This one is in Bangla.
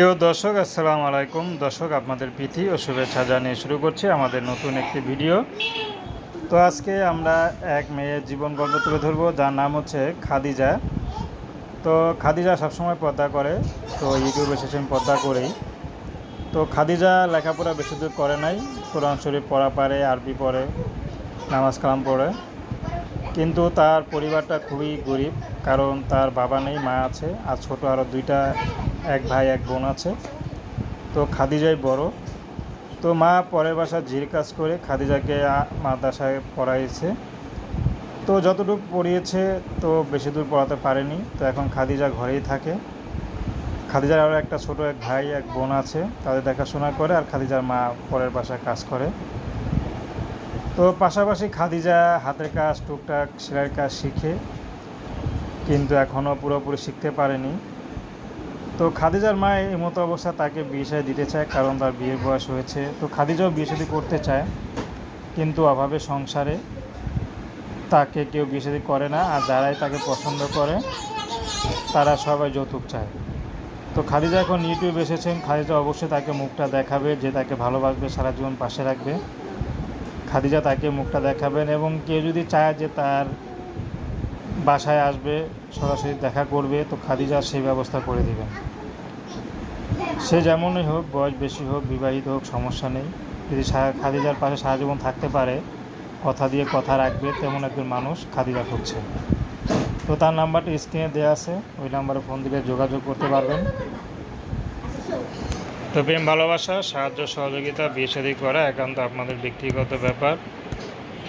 প্রিয় দর্শক, আসসালামু আলাইকুম। দর্শক, আপনাদের প্রীতি ও শুভেচ্ছা জানিয়ে শুরু করছি আমাদের নতুন একটি ভিডিও। তো আজকে আমরা এক মেয়ের জীবন গল্প তুলে ধরবো, যার নাম হচ্ছে খাদিজা। তো খাদিজা সবসময় পর্দা করে, তো ইউটিউবে এসেছেন পর্দা করেই। তো খাদিজা লেখাপড়া বেশি দূর করে নাই, কোরআন শরীফ পড়া পারে, আরবি পড়ে, নামাজ কালাম পড়ে। কিন্তু তার পরিবারটা খুবই গরিব, কারণ তার বাবা নেই, মা আছে, আর ছোট আরও দুইটা এক ভাই, এক বোন আছে। তো খাদিজাই বড়। তো মা পরের বাসা ঝির কাজ করে খাদিজাকে মাদ্রাসায় পড়াইছে। তো যতটুকু পড়িয়েছে তো বেশি দূর পড়াতে পারেনি। তো এখন খাদিজা ঘরেই থাকে। খাদিজার আরও একটা ছোট এক ভাই, এক বোন আছে, তাদের দেখাশোনা করে আর খাদিজার মা পরের বাসায় কাজ করে। তো পাশাপাশি খাদিজা হাতের কাজ, টুকটাক সেলাইয়ের কাজ শিখে, কিন্তু এখনও পুরোপুরি শিখতে পারেনি। তো খাদিজার মা এই মতো অবস্থা তাকে বিয়ে দিতে চায়, কারণ তার বিয়ের বয়স হয়েছে। তো খাদিজাও বিয়ে শাদী করতে চায়, কিন্তু অভাবে সংসারে তাকে কেউ বিয়ে শাদী করে না, আর যারাই তাকে পছন্দ করে, তারা সবাই যৌতুক চায়। তো খাদিজা এখন ইউটিউব এসেছেন, খাদিজা অবশ্যই তাকে মুখটা দেখাবে, যে তাকে ভালোবাসবে, সারা জীবন পাশে রাখবে। খাদিজা তাকে মুখটা দেখাবেন, এবং কেউ যদি চায় যে তার বাসায় আসবে, সরাসরি দেখা করবে, তো খাদিজা সেই ব্যবস্থা করে দেবেন সে যেমনই হোক, বয়স বেশি হোক, বিবাহিত হোক, সমস্যা নেই। যদি খাদিজার পাশে সারা জীবন থাকতে পারে, কথা দিয়ে কথা রাখবে, তেমন একজন মানুষ খাদিজা খুঁজছে। তো তার নাম্বারটি স্ক্রিনে দেওয়া আছে, ওই নাম্বারে ফোন দিলে যোগাযোগ করতে পারবেন। তো প্রেম, ভালোবাসা, সাহায্য, সহযোগিতা, বিয়ে করা একান্ত আপনাদের ব্যক্তিগত ব্যাপার।